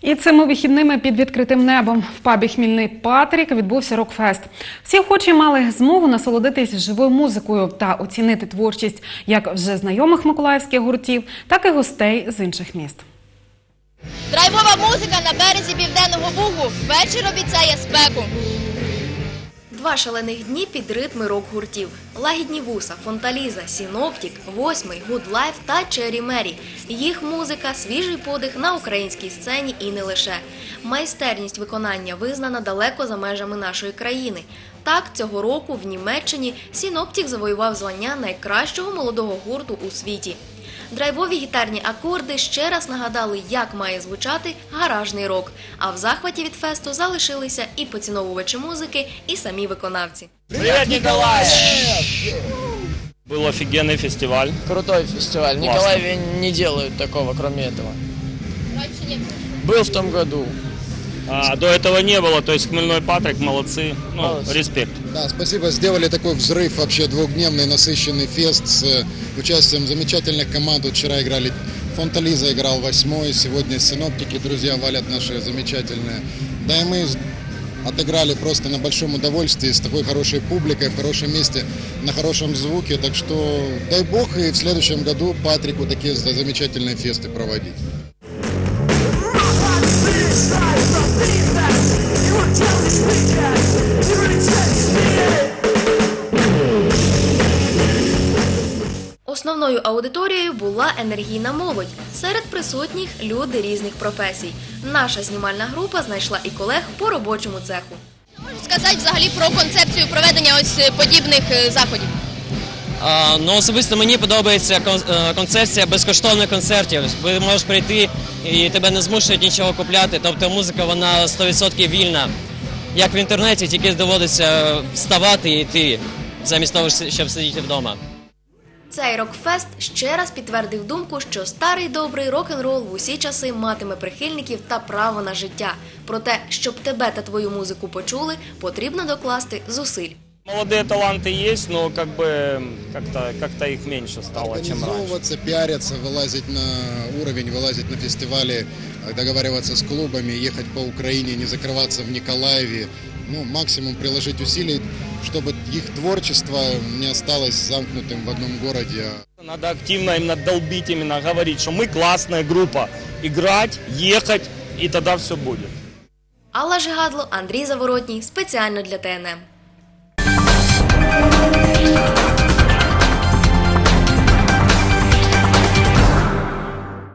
І цими вихідними під відкритим небом в пабі Хмільний Патрік відбувся рок-фест. Всі охочі мали змогу насолодитись живою музикою та оцінити творчість як вже знайомих миколаївських гуртів, так і гостей з інших міст. Драйвова музика на березі південного бугу. Вечір обіцяє спеку. Два шалених дні під ритми рок-гуртів. Лагідні вуса, Фонталіза, Сіноптік, Восьмий, Гудлайф та Чері Мері. Їх музика свіжий подих на українській сцені і не лише. Майстерність виконання визнана далеко за межами нашої країни. Так, цього року в Німеччині Сіноптік завоював звання найкращого молодого гурту у світі. Драйвові гітарні акорди ще раз нагадали, як має звучати гаражний рок. А в захваті від фесту залишилися і поціновувачі музики, і самі виконавці. Привет, Николай! Был офигенный фестиваль. Крутой фестиваль. В Классно. Николаеве не делают такого, кроме этого. Раніше не було. Был в том году. А, до этого не было, то есть Хмельной Патрик, молодцы. Ну, Молодцы. респект. Да, спасибо. Сделали такой взрыв, вообще двухдневный насыщенный фест с э, участием замечательных команд. Вчера играли Фонтализа играл восьмой, сегодня синоптики, друзья, валят наши замечательные. Да и мы отыграли просто на большом удовольствии с такой хорошей публикой, в хорошем месте, на хорошем звуке. Так что дай бог и в следующем году Патрику такие за- замечательные фесты проводить. Основною аудиторією була енергійна молодь. Серед присутніх люди різних професій. Наша знімальна група знайшла і колег по робочому цеху. Можу сказати взагалі про концепцію проведення ось е, подібних е, заходів. Ну, особисто мені подобається е, концепція безкоштовних концертів. Ви можеш прийти і тебе не змушують нічого купляти. Тобто музика вона 100% вільна. Як в інтернеті, тільки доводиться вставати і йти, замість того, щоб сидіти вдома. Цей рок-фест ще раз підтвердив думку, що старий добрий рок-н-рол в усі часи матиме прихильників та право на життя. Проте, щоб тебе та твою музику почули, потрібно докласти зусиль. Молодые таланты есть, но как бы как-то как их меньше стало, чем раньше. Организовываться, пиариться, вылазить на уровень, вылазить на фестивали, э, договариваться с клубами, ехать по Украине, не закрываться в Николаеве. Ну, максимум приложить усилий, чтобы их творчество не осталось замкнутым в одном городе. а Надо активно именно долбить, именно говорить, что мы классная группа. Играть, ехать, и тогда все будет. Алла Жигадло, Андрій Заворотній спеціально для ТНМ.